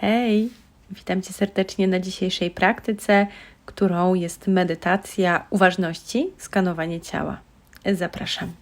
Hej, witam Cię serdecznie na dzisiejszej praktyce, którą jest medytacja uważności, skanowanie ciała. Zapraszam.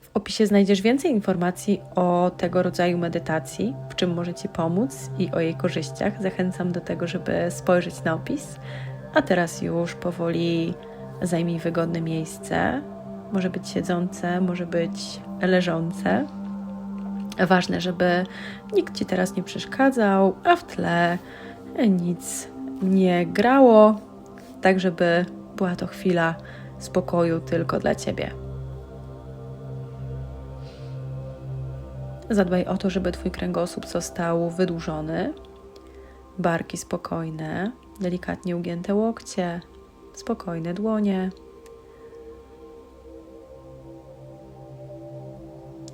W opisie znajdziesz więcej informacji o tego rodzaju medytacji, w czym może Ci pomóc i o jej korzyściach. Zachęcam do tego, żeby spojrzeć na opis. A teraz już powoli zajmij wygodne miejsce. Może być siedzące, może być leżące Ważne, żeby nikt ci teraz nie przeszkadzał, a w tle nic nie grało, tak żeby była to chwila spokoju tylko dla ciebie. Zadbaj o to, żeby twój kręgosłup został wydłużony, barki spokojne, delikatnie ugięte łokcie, spokojne dłonie.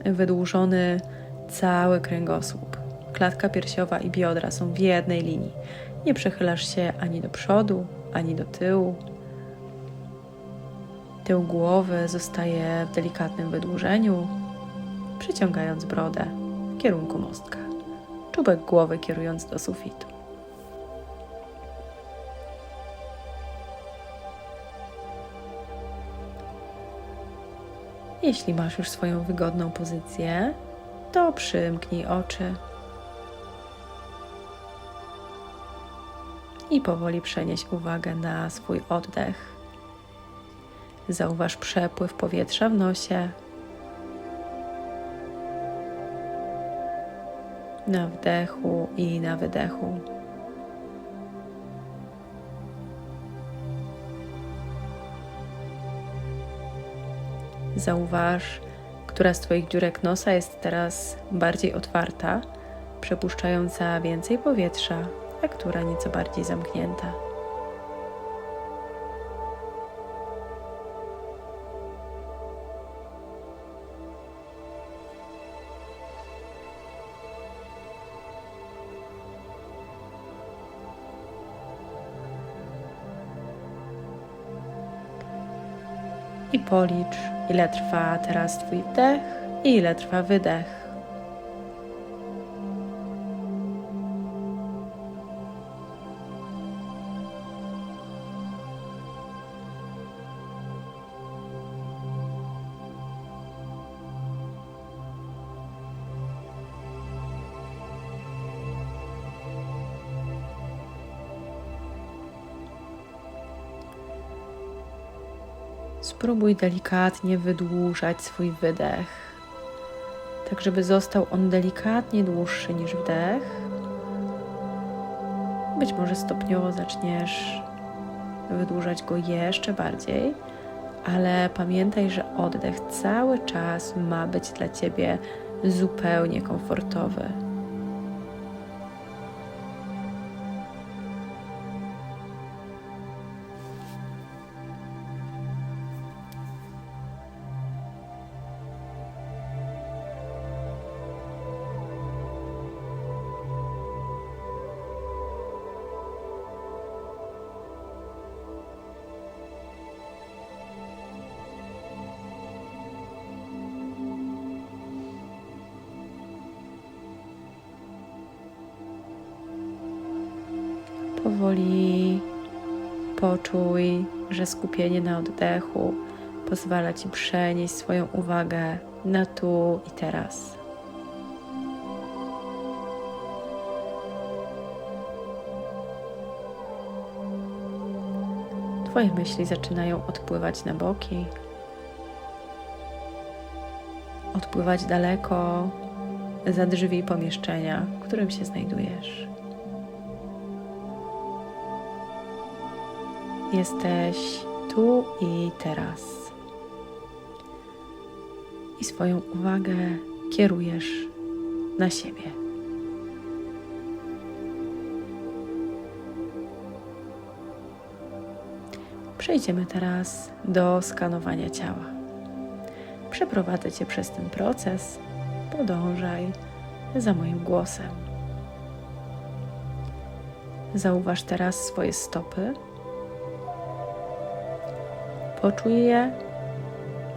Wydłużony cały kręgosłup. Klatka piersiowa i biodra są w jednej linii. Nie przechylasz się ani do przodu, ani do tyłu. Tył głowy zostaje w delikatnym wydłużeniu, przyciągając brodę w kierunku mostka. Czubek głowy kierując do sufitu. Jeśli masz już swoją wygodną pozycję, to przymknij oczy i powoli przenieś uwagę na swój oddech. Zauważ przepływ powietrza w nosie. Na wdechu i na wydechu. Zauważ, która z Twoich dziurek nosa jest teraz bardziej otwarta, przepuszczająca więcej powietrza, a która nieco bardziej zamknięta. Policz, ile trwa teraz Twój wdech i ile trwa wydech. Spróbuj delikatnie wydłużać swój wydech, tak żeby został on delikatnie dłuższy niż wdech. Być może stopniowo zaczniesz wydłużać go jeszcze bardziej, ale pamiętaj, że oddech cały czas ma być dla ciebie zupełnie komfortowy. Powoli poczuj, że skupienie na oddechu pozwala ci przenieść swoją uwagę na tu i teraz. Twoje myśli zaczynają odpływać na boki, odpływać daleko za drzwi pomieszczenia, w którym się znajdujesz. Jesteś tu i teraz. I swoją uwagę kierujesz na siebie. Przejdziemy teraz do skanowania ciała. Przeprowadzę Cię przez ten proces. Podążaj za moim głosem. Zauważ teraz swoje stopy Poczuj je,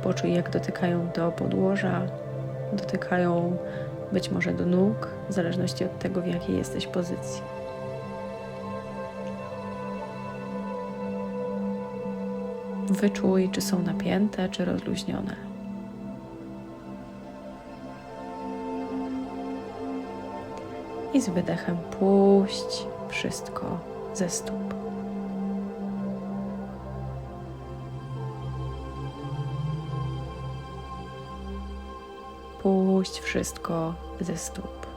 poczuj jak dotykają do podłoża, dotykają być może do nóg, w zależności od tego, w jakiej jesteś pozycji. Wyczuj, czy są napięte, czy rozluźnione. I z wydechem puść wszystko ze stóp. Puść wszystko ze stóp.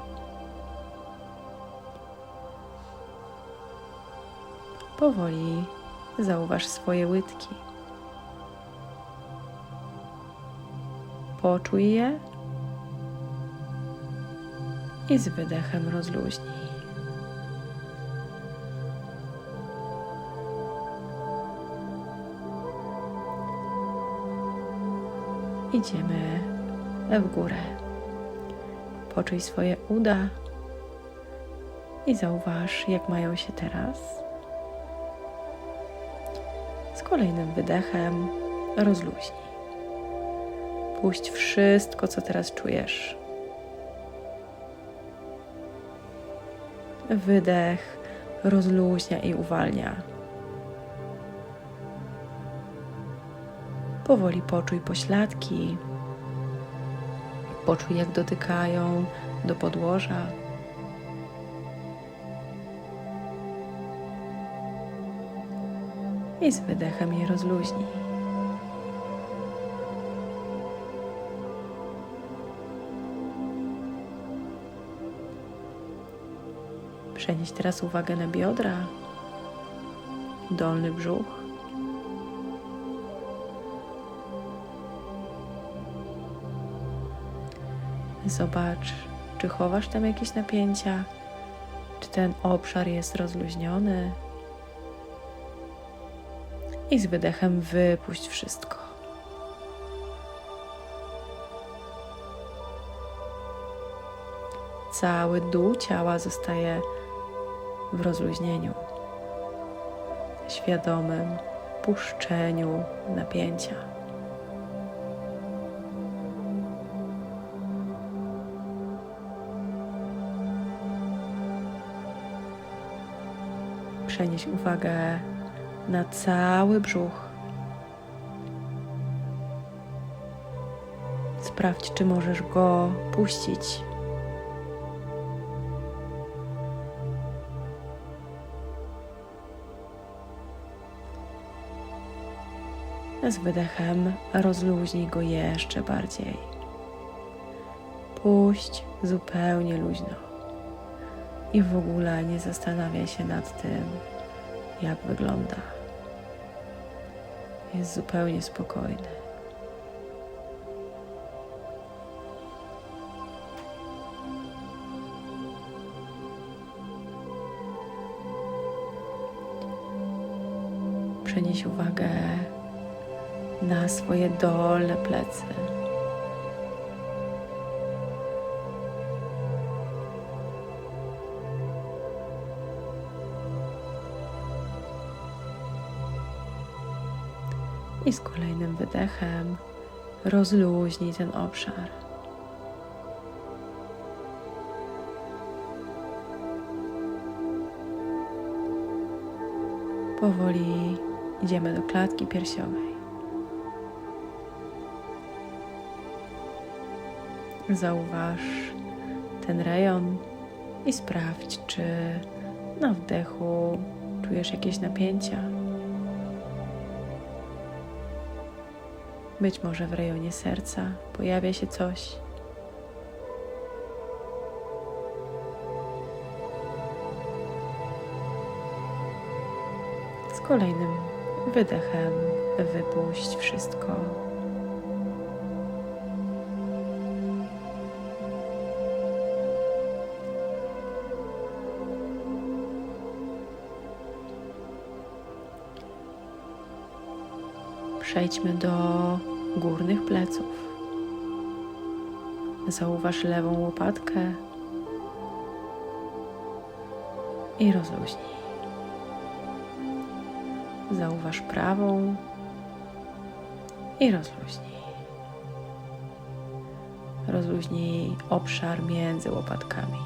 Powoli zauważ swoje łydki. Poczuj je i z wydechem rozluźnij. Idziemy w górę. Poczuj swoje uda i zauważ, jak mają się teraz. Z kolejnym wydechem rozluźnij. Puść wszystko, co teraz czujesz. Wydech rozluźnia i uwalnia. Powoli poczuj pośladki. Poczuj, jak dotykają do podłoża. I z wydechem je rozluźnij. Przenieś teraz uwagę na biodra, dolny brzuch. Zobacz, czy chowasz tam jakieś napięcia, czy ten obszar jest rozluźniony. I z wydechem wypuść wszystko. Cały dół ciała zostaje w rozluźnieniu, świadomym puszczeniu napięcia. Przenieś uwagę na cały brzuch. Sprawdź, czy możesz go puścić. Z wydechem rozluźnij go jeszcze bardziej. Puść zupełnie luźno. I w ogóle nie zastanawiaj się nad tym, jak wygląda. Jest zupełnie spokojny. Przenieś uwagę na swoje dolne plecy. I z kolejnym wydechem rozluźnij ten obszar. Powoli idziemy do klatki piersiowej. Zauważ ten rejon i sprawdź, czy na wdechu czujesz jakieś napięcia. Być może w rejonie serca pojawia się coś. Z kolejnym wydechem wypuść wszystko. Przejdźmy do górnych pleców. Zauważ lewą łopatkę i rozluźnij. Zauważ prawą i rozluźnij. Rozluźnij obszar między łopatkami.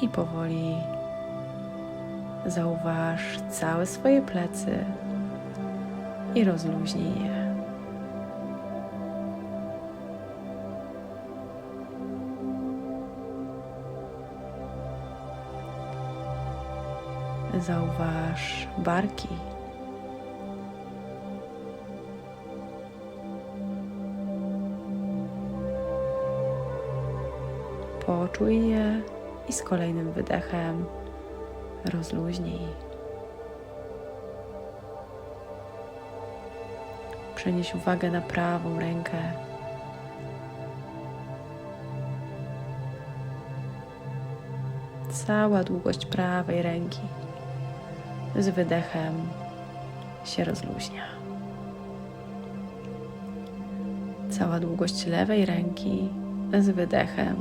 I powoli zauważ całe swoje plecy i rozluźnij je. Zauważ barki. Poczuj je i z kolejnym wydechem rozluźnij. Przenieś uwagę na prawą rękę. Cała długość prawej ręki z wydechem się rozluźnia. Cała długość lewej ręki z wydechem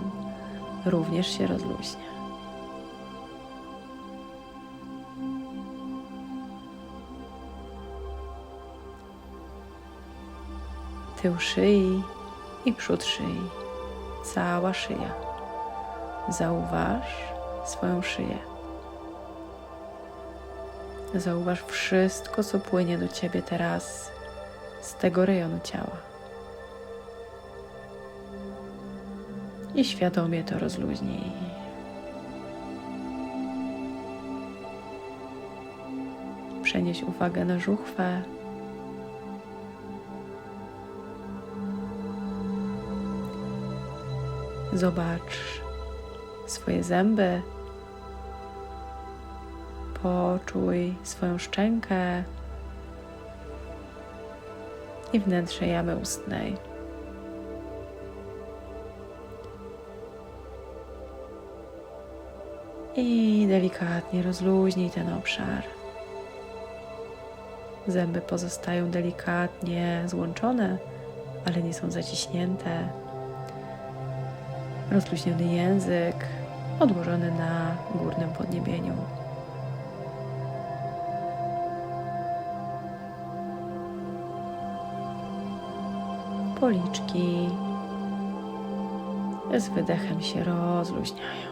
również się rozluźnia. Tył szyi i przód szyi, cała szyja. Zauważ swoją szyję. Zauważ wszystko, co płynie do ciebie teraz z tego rejonu ciała. I świadomie to rozluźnij. Przenieś uwagę na żuchwę. Zobacz swoje zęby. Poczuj swoją szczękę i wnętrze jamy ustnej. I delikatnie rozluźnij ten obszar. Zęby pozostają delikatnie złączone, ale nie są zaciśnięte. Rozluźniony język odłożony na górnym podniebieniu. Policzki z wydechem się rozluźniają.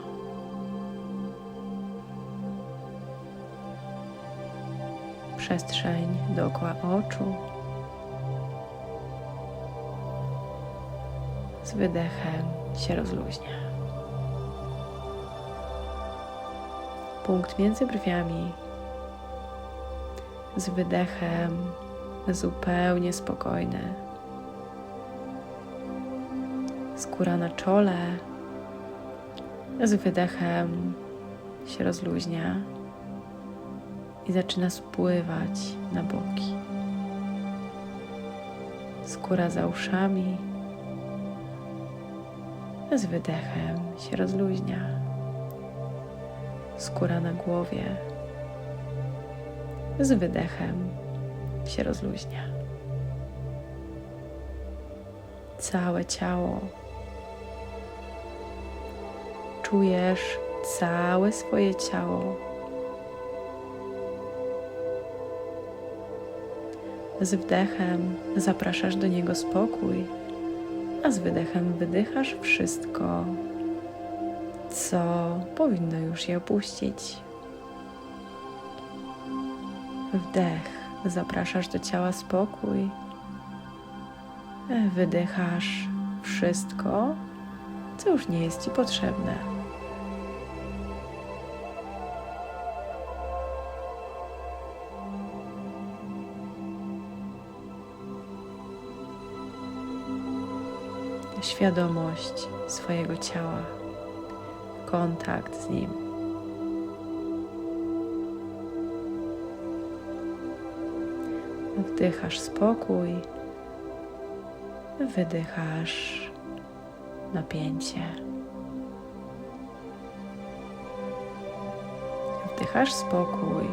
Przestrzeń dookoła oczu z wydechem się rozluźnia. Punkt między brwiami z wydechem zupełnie spokojny. Skóra na czole z wydechem się rozluźnia i zaczyna spływać na boki. Skóra za uszami z wydechem się rozluźnia. Skóra na głowie z wydechem się rozluźnia. Całe ciało. Czujesz całe swoje ciało. Z wdechem zapraszasz do niego spokój z wydechem wydychasz wszystko, co powinno już je opuścić. Wdech, zapraszasz do ciała spokój, wydychasz wszystko, co już nie jest Ci potrzebne. Świadomość swojego ciała, kontakt z nim. Wdychasz spokój, wydychasz napięcie. Wdychasz spokój,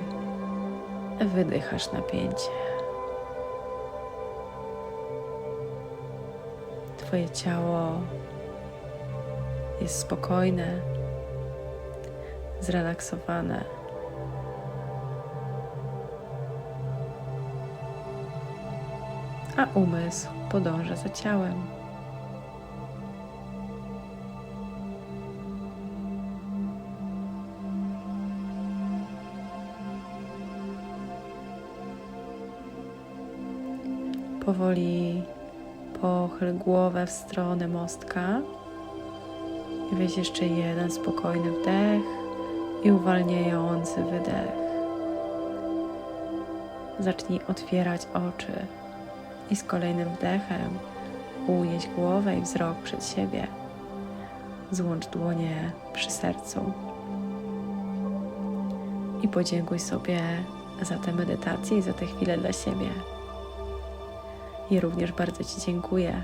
wydychasz napięcie. Twoje ciało jest spokojne, zrelaksowane. a umysł podąża za ciałem. Powoli pochyl głowę w stronę mostka i weź jeszcze jeden spokojny wdech i uwalniający wydech. Zacznij otwierać oczy i z kolejnym wdechem unieś głowę i wzrok przed siebie. Złącz dłonie przy sercu i podziękuj sobie za tę medytację i za tę chwilę dla siebie. Ja również bardzo Ci dziękuję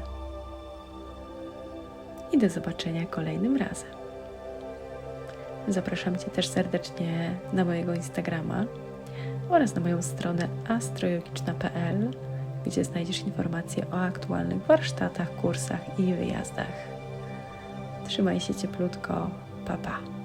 i do zobaczenia kolejnym razem. Zapraszam Cię też serdecznie na mojego Instagrama oraz na moją stronę astrojogiczna.pl, gdzie znajdziesz informacje o aktualnych warsztatach, kursach i wyjazdach. Trzymaj się cieplutko. Pa, pa.